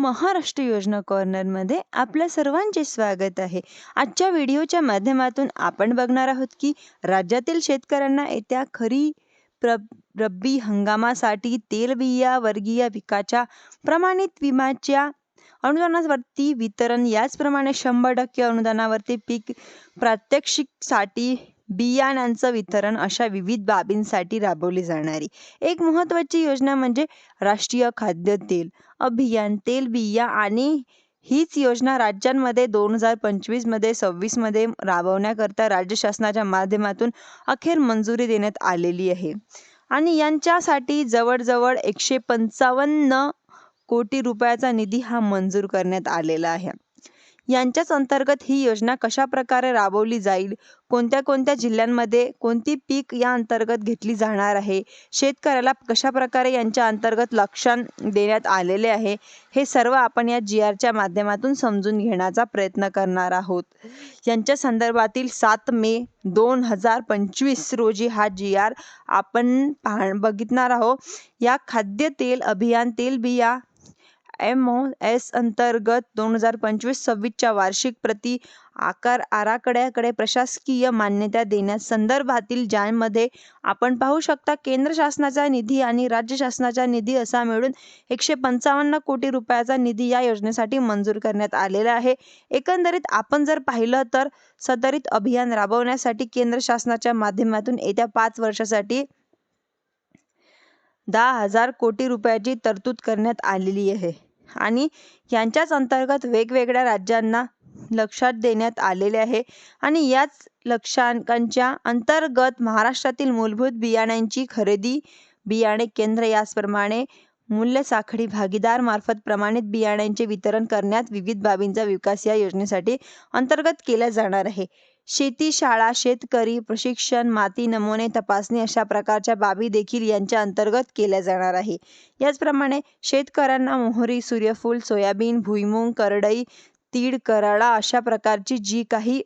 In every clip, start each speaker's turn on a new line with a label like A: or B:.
A: महाराष्ट्र योजना कॉर्नरमध्ये आपल्या सर्वांचे स्वागत आहे. आजच्या व्हिडिओच्या माध्यमातून आपण बघणार आहोत की राज्यातील शेतकऱ्यांना येत्या खरी प्र रब्बी हंगामासाठी तेलबिया वर्गीय पिकाच्या प्रमाणित विम्याच्या अनुदानावरती वितरण याचप्रमाणे शंभर टक्के अनुदानावरती पीक प्रात्यक्षिकसाठी बियाणांचं वितरण अशा विविध बाबींसाठी राबवली जाणारी. एक महत्त्वाची योजना म्हणजे राष्ट्रीय खाद्य तेल अभियान. तेल बिया आणि हीच योजना राज्यांमध्ये दोन हजार पंचवीसमध्ये सव्वीसमध्ये राबवण्याकरता राज्य शासनाच्या माध्यमातून अखेर मंजुरी देण्यात आलेली आहे. आणि यांच्यासाठी जवळजवळ एकशे पंचावन्न कोटी रुपयाचा निधी हा मंजूर करण्यात आलेला आहे. यांच्याच अंतर्गत ही योजना कशा प्रकारे राबवली जाईल? कोणत्या कोणत्या जिल्ह्यांमध्ये कोणती पीक या अंतर्गत घेतली जाणार आहे? शेतकऱ्याला कशा प्रकारे यांच्या अंतर्गत लक्षण देण्यात आलेले आहे? हे सर्व आपण या जी आरच्या माध्यमातून समजून घेण्याचा प्रयत्न करणार आहोत. यांच्या संदर्भातील सात मे दोन हजार पंचवीस रोजी हा जी आर आपण पाह बघितणार आहोत. या खाद्यतेल अभियान तेलबिया एम ओ एस अंतर्गत दोन हजार पंचवीस सव्वीसच्या वार्षिक प्रति आकार आराखड्याकडे प्रशासकीय मान्यता देण्यास संदर्भातील ज्यामध्ये आपण पाहू शकता केंद्र शासनाचा निधी आणि राज्य शासनाचा निधी असा मिळून एकशे पंचावन्न कोटी रुपयाचा निधी या योजनेसाठी मंजूर करण्यात आलेला आहे. एकंदरीत आपण जर पाहिलं तर सदरित अभियान राबवण्यासाठी केंद्र शासनाच्या माध्यमातून येत्या पाच वर्षासाठी दहा हजार कोटी रुपयाची तरतूद करण्यात आलेली आहे. आणि यांच्याच अंतर्गत वेगवेगळ्या राज्यांना लक्षात देण्यात आलेले आहे. आणि याच लक्षांकांच्या अंतर्गत महाराष्ट्रातील मूलभूत बियाण्यांची खरेदी बियाणे केंद्र याचप्रमाणे मूल्य साखळी भागीदार मार्फत प्रमाणित बियाण्यांचे वितरण करण्यात विविध बाबींचा विकास या योजनेसाठी अंतर्गत केला जाणार आहे. शेती शाळा शेतकरी प्रशिक्षण माती नमुने तपासणी अशा प्रकारच्या बाबी देखील यांच्या अंतर्गत केल्या जाणार आहे. याचप्रमाणे शेतकऱ्यांना मोहरी सूर्यफूल सोयाबीन भुईमूग करडई तीळ कराळा अशा प्रकारची जी काही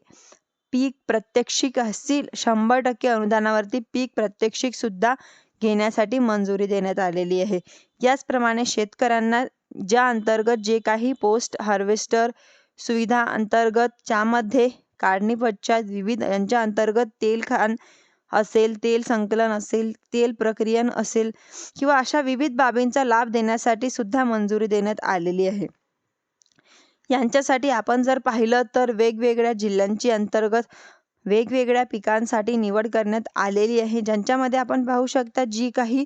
A: पीक प्रत्यक्षिक असतील शंभर टक्के अनुदानावरती पीक प्रत्यक्षिक सुद्धा घेण्यासाठी मंजुरी देण्यात आलेली आहे. याचप्रमाणे शेतकऱ्यांना ज्या अंतर्गत जे काही पोस्ट हार्वेस्टर सुविधा अंतर्गत ज्यामध्ये काढणी पश्चात विविध यांच्या अंतर्गत तेल खाण असेल तेल संकलन असेल तेल प्रक्रियन असेल किंवा अशा विविध बाबींचा लाभ देण्यासाठी सुद्धा मंजुरी देण्यात आलेली आहे. यांच्यासाठी आपण जर पाहिलं तर वेगवेगळ्या जिल्ह्यांची अंतर्गत वेगवेगळ्या पिकांसाठी निवड करण्यात आलेली आहे. ज्यांच्यामध्ये आपण पाहू शकता जी काही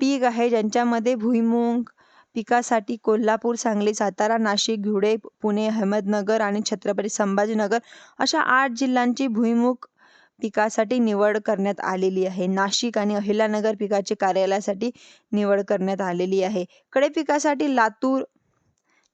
A: पीक आहे ज्यांच्यामध्ये भुईमुग पिकासाठी कोल्हापूर सांगली सातारा नाशिक धुळे पुणे अहमदनगर आणि छत्रपती संभाजीनगर अशा आठ जिल्ह्यांची भुईमुग पिकासाठी निवड करण्यात आलेली आहे. नाशिक आणि अहिल्यानगर पिकाचे कार्यालयासाठी निवड करण्यात आलेली आहे. कडे पिकासाठी लातूर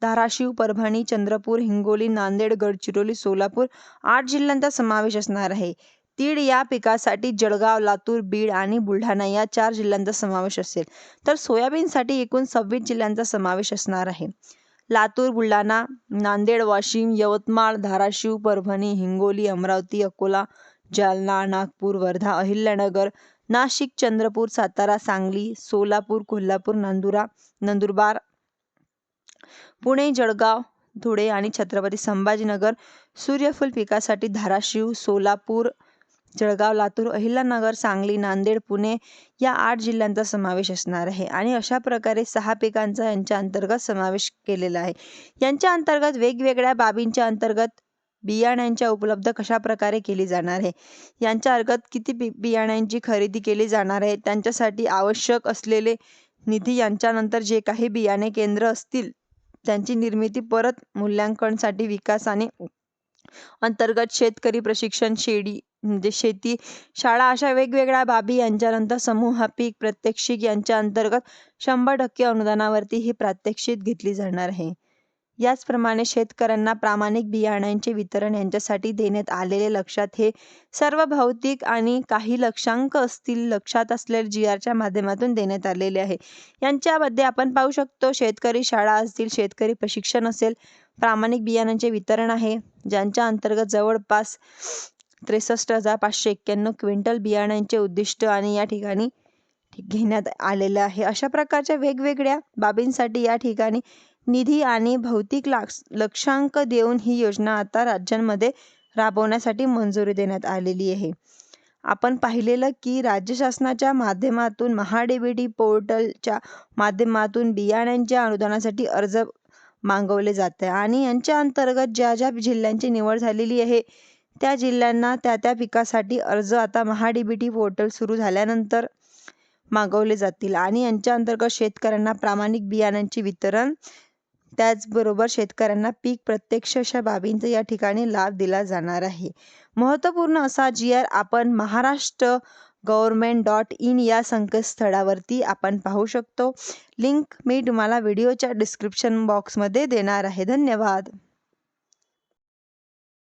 A: धाराशिव परभणी चंद्रपूर हिंगोली नांदेड गडचिरोली सोलापूर आठ जिल्ह्यांचा समावेश असणार आहे. तीळ या पिकासाठी जळगाव लातूर बीड आणि बुलढाणा या चार जिल्ह्यांचा समावेश असेल. तर सोयाबीनसाठी एकूण सव्वीस जिल्ह्यांचा समावेश असणार आहे. लातूर बुलढाणा नांदेड वाशिम यवतमाळ धाराशिव परभणी हिंगोली अमरावती अकोला जालना नागपूर वर्धा अहिल्यानगर नाशिक चंद्रपूर सातारा सांगली सोलापूर कोल्हापूर नांदुरा नंदुरबार पुणे जळगाव धुळे आणि छत्रपती संभाजीनगर सूर्यफूल पिकासाठी धाराशिव सोलापूर जळगाव लातूर अहिल्यानगर सांगली नांदेड पुणे या आठ जिल्ह्यांचा समावेश असणार आहे. आणि अशा प्रकारे सहा पिकांचा यांच्या अंतर्गत समावेश केलेला आहे. यांच्या अंतर्गत वेगवेगळ्या बाबींच्या अंतर्गत बियाण्यांच्या उपलब्ध कशा प्रकारे केली जाणार आहे? यांच्या अर्गत किती बि बियाण्यांची खरेदी केली जाणार आहे? त्यांच्यासाठी आवश्यक असलेले निधी यांच्यानंतर जे काही बियाणे केंद्र असतील त्यांची निर्मिती परत मूल्यांकनसाठी विकास आणि अंतर्गत शेतकरी प्रशिक्षण शेडी म्हणजे शेती शाळा अशा वेगवेगळ्या बाबी यांच्यानंतर समूह पीक प्रात्यक्षिक यांच्या अंतर्गत शंभर टक्के अनुदानावरती ही प्रात्यक्षिक घेतली जाणार आहे. याचप्रमाणे शेतकऱ्यांना प्रामाणिक बियाण्यांचे वितरण यांच्यासाठी देण्यात आलेले लक्षात हे सर्व भौतिक आणि काही लक्षांक असतील लक्षात असलेले जी आरच्या माध्यमातून देण्यात आलेले आहे. यांच्यामध्ये आपण पाहू शकतो शेतकरी शाळा असतील शेतकरी प्रशिक्षण असेल प्रामाणिक बियाण्यांचे वितरण आहे ज्यांच्या अंतर्गत जवळपास त्रेसष्ट हजार पाचशे एक्क्याण्णव क्विंटल बियाण्यांचे उद्दिष्ट आणि या ठिकाणी घेण्यात आलेलं आहे. अशा प्रकारच्या वेगवेगळ्या बाबींसाठी या ठिकाणी निधी आणि भौतिक लाक्ष लक्षांक देऊन ही योजना आता राज्यांमध्ये राबवण्यासाठी मंजुरी देण्यात आलेली आहे. आपण पाहिलेलं की राज्य शासनाच्या माध्यमातून महाडीबीटी पोर्टलच्या माध्यमातून बियाण्यांच्या अनुदानासाठी अर्ज मागवले जाते. आणि यांच्या अंतर्गत ज्या ज्या जिल्ह्यांची निवड झालेली आहे त्या जिल्ह्यांना त्या त्या पिकासाठी अर्ज आता महाडीबीटी पोर्टल सुरू झाल्यानंतर मागवले जातील. आणि यांच्या अंतर्गत शेतकऱ्यांना प्रामाणिक बियाण्यांचे वितरण त्याचबरोबर शेतकऱ्यांना पीक प्रत्यक्ष अशा बाबींचा या ठिकाणी लाभ दिला जाणार आहे. महत्त्वपूर्ण असा जी आर आपण महाराष्ट्र गव्हर्मेंट डॉट इन या संकेतस्थळावरती आपण पाहू शकतो. लिंक मी तुम्हाला व्हिडिओच्या डिस्क्रिप्शन बॉक्समध्ये देणार आहे. धन्यवाद.